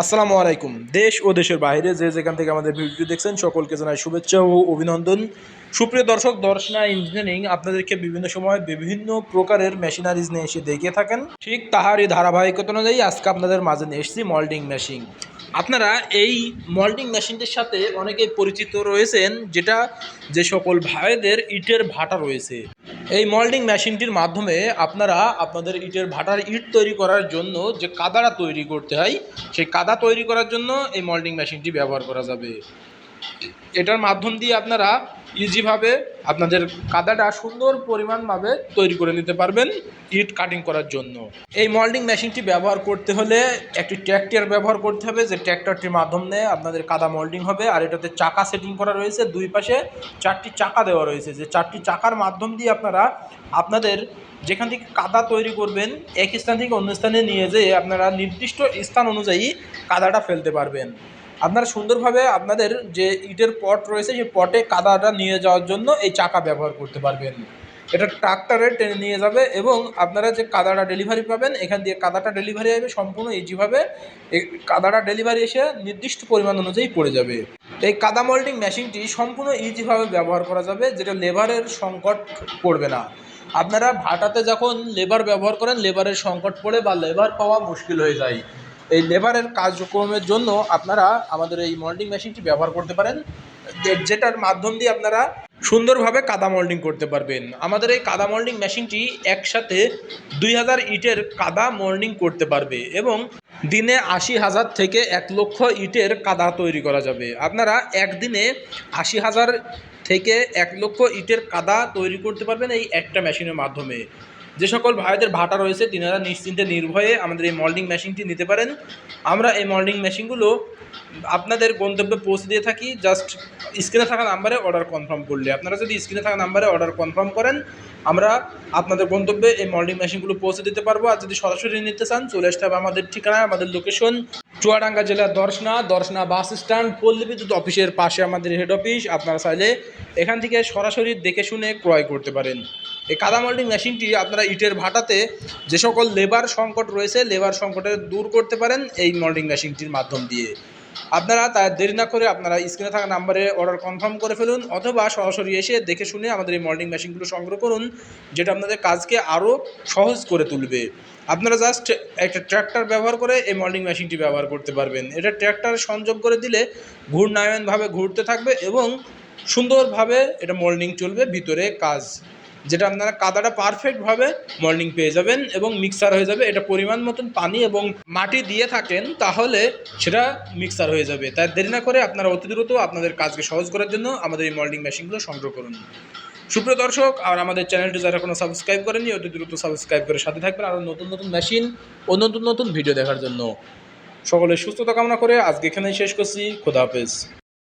আসসালামু আলাইকুম। দেশ ও দেশের বাইরে যে যেখান থেকে আমাদের ভিডিও দেখছেন, সকলকে জানাই শুভেচ্ছা ও অভিনন্দন। সুপ্রিয় দর্শক, দর্শনা ইঞ্জিনিয়ারিং আপনাদেরকে বিভিন্ন সময় বিভিন্ন প্রকারের মেশিনারিজ নিয়ে এসে দেখিয়ে থাকেন। ঠিক তাহারই ধারাবাহিকতা অনুযায়ী আজকে আপনাদের মাঝে নিয়ে এসেছি মল্ডিং মেশিন আপনারা এই মল্টিং মেশিনটির সাথে অনেকেই পরিচিত রয়েছেন, যেটা যে সকল ভাইদের ইটের ভাটা রয়েছে। এই মল্ডিং মেশিনটির মাধ্যমে আপনারা আপনাদের ইটের ভাটার ইট তৈরি করার জন্য যে কাদাটা তৈরি করতে হয়, সেই কাদা তৈরি করার জন্য এই মল্ডিং মেশিনটি ব্যবহার করা যাবে। এটার মাধ্যম দিয়ে আপনারা ইজিভাবে আপনাদের কাদাটা সুন্দর পরিমাণভাবে তৈরি করে নিতে পারবেন ইট কাটিং করার জন্য। এই মল্ডিং মেশিনটি ব্যবহার করতে হলে একটি ট্র্যাক্টর ব্যবহার করতে হবে, যে ট্র্যাক্টরটির মাধ্যমে আপনাদের কাদা মল্ডিং হবে, আর এটাতে চাকা সেটিং করা রয়েছে, দুই পাশে চারটি চাকা দেওয়া রয়েছে। যে চারটি চাকার মাধ্যম দিয়ে আপনারা আপনাদের যেখান থেকে কাদা তৈরি করবেন, এক স্থান থেকে অন্য স্থানে নিয়ে যেয়ে আপনারা নির্দিষ্ট স্থান অনুযায়ী কাদাটা ফেলতে পারবেন। আপনারা সুন্দরভাবে আপনাদের যে ইটের পট রয়েছে, সেই পটে কাদাটা নিয়ে যাওয়ার জন্য এই চাকা ব্যবহার করতে পারবেন। এটা ট্রাক্টরে টেনে নিয়ে যাবে এবং আপনারা যে কাদাটা ডেলিভারি পাবেন, এখান দিয়ে কাদাটা ডেলিভারি হবে সম্পূর্ণ ইজিভাবে কাদাটা ডেলিভারি এসে নির্দিষ্ট পরিমাণ অনুযায়ী পড়ে যাবে। এই কাদা মল্টিং মেশিনটি সম্পূর্ণ ইজিভাবে ব্যবহার করা যাবে, যেটা লেবারের সংকট পড়বে না। আপনারা ভাটাতে যখন লেবার ব্যবহার করেন, লেবারের সংকট পড়ে বা লেবার পাওয়া মুশকিল হয়ে যায়। এই লেবারের কার্যক্রমের জন্য আপনারা আমাদের এই মল্ডিং মেশিনটি ব্যবহার করতে পারেন। যেটার মাধ্যম দিয়ে আপনারা সুন্দরভাবে কাদা মোল্ডিং করতে পারবেন। আমাদের এই কাদা মল্ডিং মেশিনটি একসাথে দুই হাজার ইটের কাদা মোল্ডিং করতে পারবে এবং দিনে আশি হাজার থেকে এক লক্ষ ইটের কাদা তৈরি করা যাবে। আপনারা একদিনে আশি হাজার থেকে এক লক্ষ ইটের কাদা তৈরি করতে পারবেন এই একটা মেশিনের মাধ্যমে। যে সকল ভাইদের ভাটা রয়েছে, তিনারা নিশ্চিন্তে নির্ভয়ে আমাদের এই মল্ডিং মেশিনটি নিতে পারেন। আমরা এই মল্ডিং মেশিনগুলো আপনাদের গন্তব্যে পৌঁছে দিয়ে থাকি। জাস্ট স্ক্রিনে থাকা নাম্বারে অর্ডার কনফার্ম করলে। আপনারা যদি স্ক্রিনে থাকা নাম্বারে অর্ডার কনফার্ম করেন, আমরা আপনাদের গন্তব্যে এই মল্ডিং মেশিনগুলো পৌঁছে দিতে পারব। আর যদি সরাসরি নিতে চান, চলে আসতে হবে আমাদের ঠিকানায় আমাদের লোকেশন চুয়াডাঙ্গা জেলার দর্শনা দর্শনা বাস স্ট্যান্ড পল্লী বিদ্যুৎ অফিসের পাশে আমাদের হেড অফিস আপনারা চাইলে এখান থেকে সরাসরি দেখে শুনে ক্রয় করতে পারেন। এই কাদা মোল্ডিং মেশিনটি আপনারা ইটের ভাটাতে যে সকল লেবার সংকট রয়েছে, লেবার সংকটের দূর করতে পারেন এই মোল্ডিং মেশিনটির মাধ্যম দিয়ে। আপনারা তা দেরি না করে আপনারা স্ক্রিনে থাকা নাম্বারে অর্ডার কনফার্ম করে ফেলুন, অথবা সরাসরি এসে দেখে শুনে আমাদের এই মোল্ডিং মেশিনগুলো সংগ্রহ করুন, যেটা আপনাদের কাজকে আরও সহজ করে তুলবে। আপনারা জাস্ট একটা ট্র্যাক্টর ব্যবহার করে এই মোল্ডিং মেশিনটি ব্যবহার করতে পারবেন। এটা ট্র্যাক্টর সংযোগ করে দিলে ঘূর্ণায়নভাবে ঘুরতে থাকবে এবং সুন্দরভাবে এটা মোল্ডিং চলবে, ভিতরে কাজ। যেটা আপনারা কাদাটা পারফেক্টভাবে মর্নিং পেয়ে যাবেন এবং মিক্সার হয়ে যাবে। এটা পরিমাণ মতন পানি এবং মাটি দিয়ে থাকেন, তাহলে সেটা মিক্সার হয়ে যাবে। তাই দেরি না করে আপনারা অতি দ্রুত আপনাদের কাজকে সহজ করার জন্য আমাদের এই মল্ডিং মেশিনগুলো সংগ্রহ করুন। সুপ্রিয় দর্শক, আর আমাদের চ্যানেলটি যারা কোনো সাবস্ক্রাইব করেনি অতি দ্রুত সাবস্ক্রাইব করে সাথে থাকবেন আরও নতুন নতুন মেশিন ও নতুন নতুন ভিডিও দেখার জন্য। সকলের সুস্থতা কামনা করে আজকে এখানেই শেষ করছি। খোদা হাফেজ।